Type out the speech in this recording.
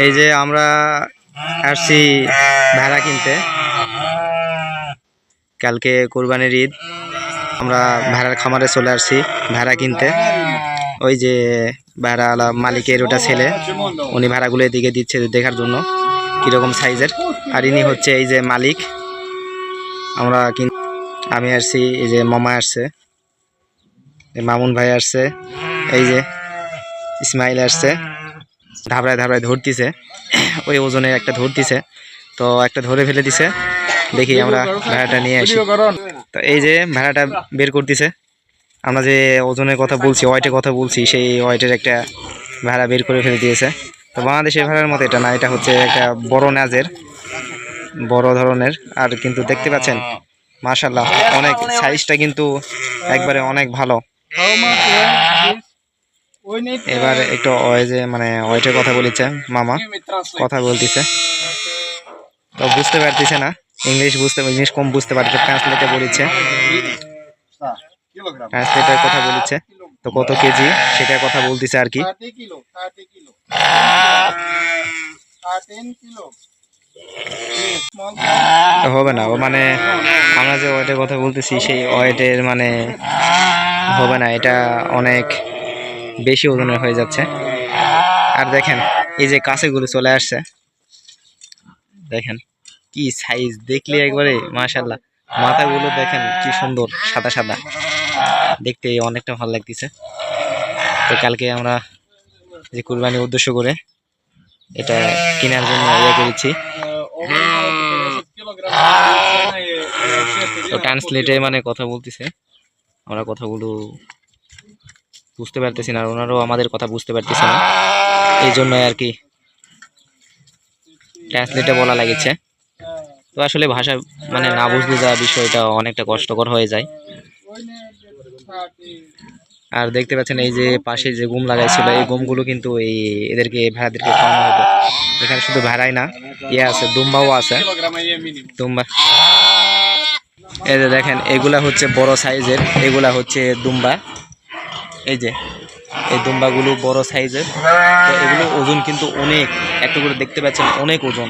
এই যে আমরা আসছি ভেড়া কিনতে। কালকে কোরবানির ঈদ। আমরা ভেড়ার খামারে চলে আসছি ভেড়া কিনতে। ওই যে ভেড়াওয়ালা মালিকের ওটা ছেলে, উনি ভেড়াগুলো এদিকে দিচ্ছে দেখার জন্য, কীরকম সাইজের। আর ইনি হচ্ছে এই যে মালিক। আমরা কিন, আমি আসছি, এই যে মামা আসছে। মামুন ভাই আসছে। এই যে ইসমাইল আসছে। ধাবড়ায় ধাবড়ায় ধরতিছে। ওই ওজনে একটা ধরতিছে। তো একটা ধরে ফেলে দিছে। দেখি আমরা ভেড়াটা নিয়ে আসি। তো এই যে ভেড়াটা বের করতেছে। আমরা যে ওজনের কথা বলছি ওয়েটের কথা বলছি, সেই ওয়েটের একটা ভেড়া বের করে ফেলে দিয়েছে। তো বাংলাদেশের ভেড়ার মতো এটা না, এটা হচ্ছে একটা বড় নাজের, বড় ধরনের। আর কিন্তু দেখতে পাচ্ছেন মাশাল্লাহ অনেক সাইজটা কিন্তু একবারে অনেক ভালো। এবার একটু ওই যে মানে ওয়েটের কথা বলেছে মামা কথা বলতেছে। তো বুঝতে পারতেছে না ইংলিশ বুঝতে ইংলিশ কম বুঝতে পারছে ট্রান্সলেটে বলিছে। ট্রান্সলেটের কথা বলেছে তো কত কেজি সেটার কথা বলতেছে আর কি। হবে না ও মানে আমরা যে ওয়েটের কথা বলতেছি সেই ওয়েটের মানে হবে না এটা অনেক বেশি ওজনের হয়ে যাচ্ছে। আর দেখেন, এই যে কাছেগুলো চলে আসছে। দেখেন, কি সাইজ দেখলে একবারে মাশাল্লাহ মাথাগুলো দেখেন কি সুন্দর, সাদা সাদা। দেখতে অনেকটা ভালো লাগতেছে। তো কালকে আমরা যে কুরবানি উদ্দেশ্য করে এটা কেনার জন্য ইয়ে করেছি। তো ট্রান্সলেটে মানে কথা বলতেছে। আমরা কথাগুলো বুঝতে পারতেছি না, আর ওনারাও আমাদের কথা বুঝতে পারতেছে না। এই জন্য আর কি ট্রান্সলেটে বলা লাগেছে। তো আসলে ভাষা মানে না বুঝতে যাওয়া বিষয়টা অনেকটা কষ্টকর হয়ে যায়। আর দেখতে পাচ্ছেন এই যে পাশে যে গুম লাগাইছিল, এই গুমগুলো কিন্তু এই এদেরকে, ভেড়াদেরকে খাওয়ানো হতো। এখানে শুধু ভেড়াই না ইয়ে আছে, দুম্বাও আছে। দুম্বা। এই যে দেখেন, এগুলা হচ্ছে বড় সাইজের, এগুলা হচ্ছে দুম্বা। এই যে, এই দুম্বাগুলো বড় সাইজের। তো এগুলো ওজন কিন্তু অনেক। একটু করে দেখতে পাচ্ছেন, অনেক ওজন।